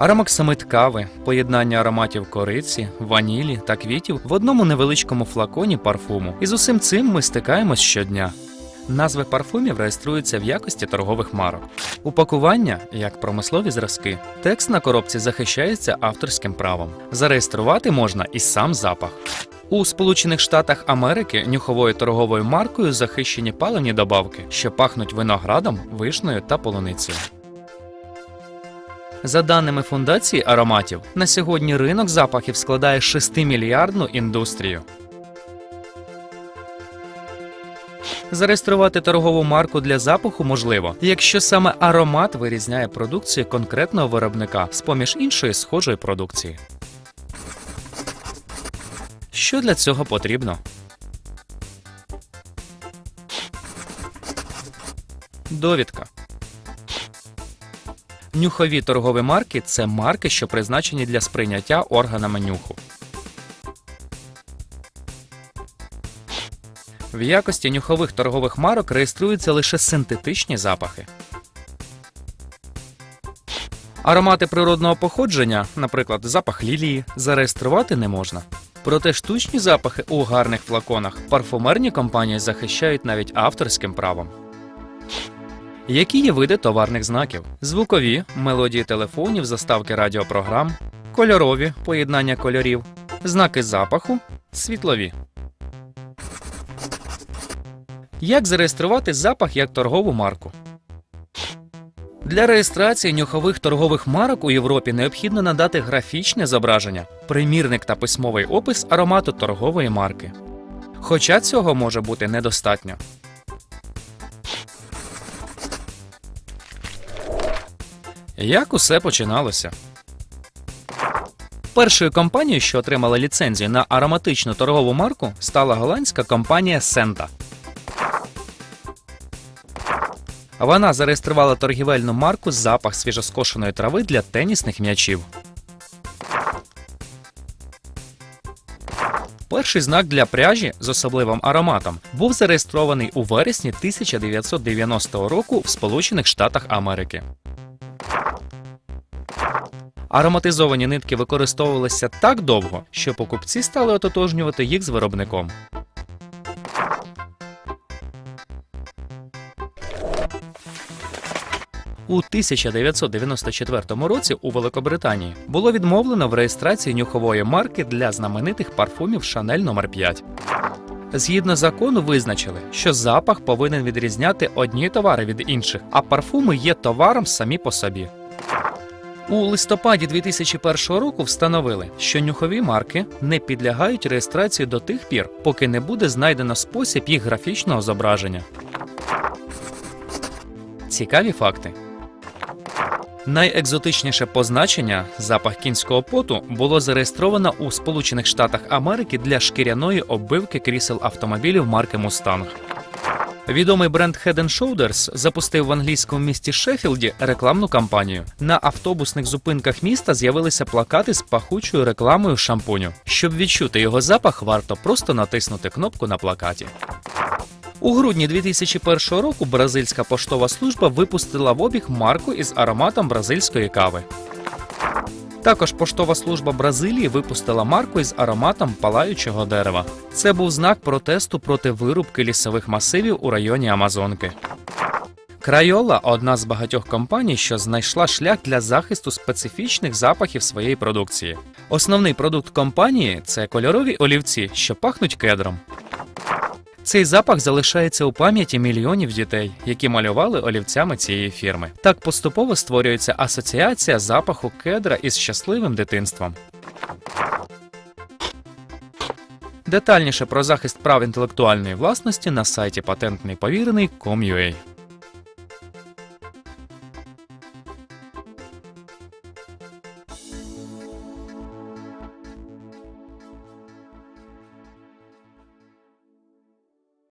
Аромаксамид кави, поєднання ароматів кориці, ванілі та квітів в одному невеличкому флаконі парфуму. І з усім цим ми стикаємось щодня. Назви парфумів реєструються в якості торгових марок. Упакування як промислові зразки. Текст на коробці захищається авторським правом. Зареєструвати можна і сам запах. У Сполучених Штатах Америки нюховою торговою маркою захищені паливні добавки, що пахнуть виноградом, вишнею та полуницею. За даними фундації ароматів, на сьогодні ринок запахів складає 6-мільярдну індустрію. Зареєструвати торгову марку для запаху можливо, якщо саме аромат вирізняє продукцію конкретного виробника з поміж іншої схожої продукції. Що для цього потрібно? Довідка. Нюхові торгові марки це марки, що призначені для сприйняття органами нюху. В якості нюхових торгових марок реєструються лише синтетичні запахи. Аромати природного походження, наприклад, запах лілії, зареєструвати не можна. Проте штучні запахи у гарних флаконах парфумерні компанії захищають навіть авторським правом. Які є види товарних знаків? Звукові, мелодії телефонів, заставки радіопрограм, кольорові поєднання кольорів, знаки запаху, світлові. Як зареєструвати запах як торгову марку? Для реєстрації нюхових торгових марок у Європі необхідно надати графічне зображення, примірник та письмовий опис аромату торгової марки. Хоча цього може бути недостатньо. Як усе починалося? Першою компанією, що отримала ліцензію на ароматичну торгову марку, стала голландська компанія Сента. Вона зареєструвала торгівельну марку запах свіжоскошеної трави для тенісних м'ячів. Перший знак для пряжі з особливим ароматом був зареєстрований у вересні 1990 року в Сполучених Штатах Америки. Ароматизовані нитки використовувалися так довго, що покупці стали ототожнювати їх з виробником. У 1994 році у Великобританії було відмовлено в реєстрації нюхової марки для знаменитих парфумів Шанель номер 5 Згідно закону, визначили, що запах повинен відрізняти одні товари від інших, а парфуми є товаром самі по собі. У листопаді 2001 року встановили, що нюхові марки не підлягають реєстрації до тих пір, поки не буде знайдено спосіб їх графічного зображення. Цікаві факти. Найекзотичніше позначення запах кінського поту було зареєстровано у Сполучених Штатах Америки для шкіряної оббивки крісел автомобілів марки Mustang. Відомий бренд Head Shoulders запустив в англійському місті Шеффілді рекламну кампанію. На автобусних зупинках міста з'явилися плакати з пахучою рекламою шампуню. Щоб відчути його запах, варто просто натиснути кнопку на плакаті. У грудні 2001 року бразильська поштова служба випустила в обіг марку із ароматом бразильської кави. Також поштова служба Бразилії випустила марку із ароматом палаючого дерева. Це був знак протесту проти вирубки лісових масивів у районі Амазонки. Крайола одна з багатьох компаній, що знайшла шлях для захисту специфічних запахів своєї продукції. Основний продукт компанії це кольорові олівці, що пахнуть кедром. Цей запах залишається у пам'яті мільйонів дітей, які малювали олівцями цієї фірми. Так поступово створюється асоціація запаху кедра із щасливим дитинством. Детальніше про захист прав інтелектуальної власності на сайті патентний повірений.com.ua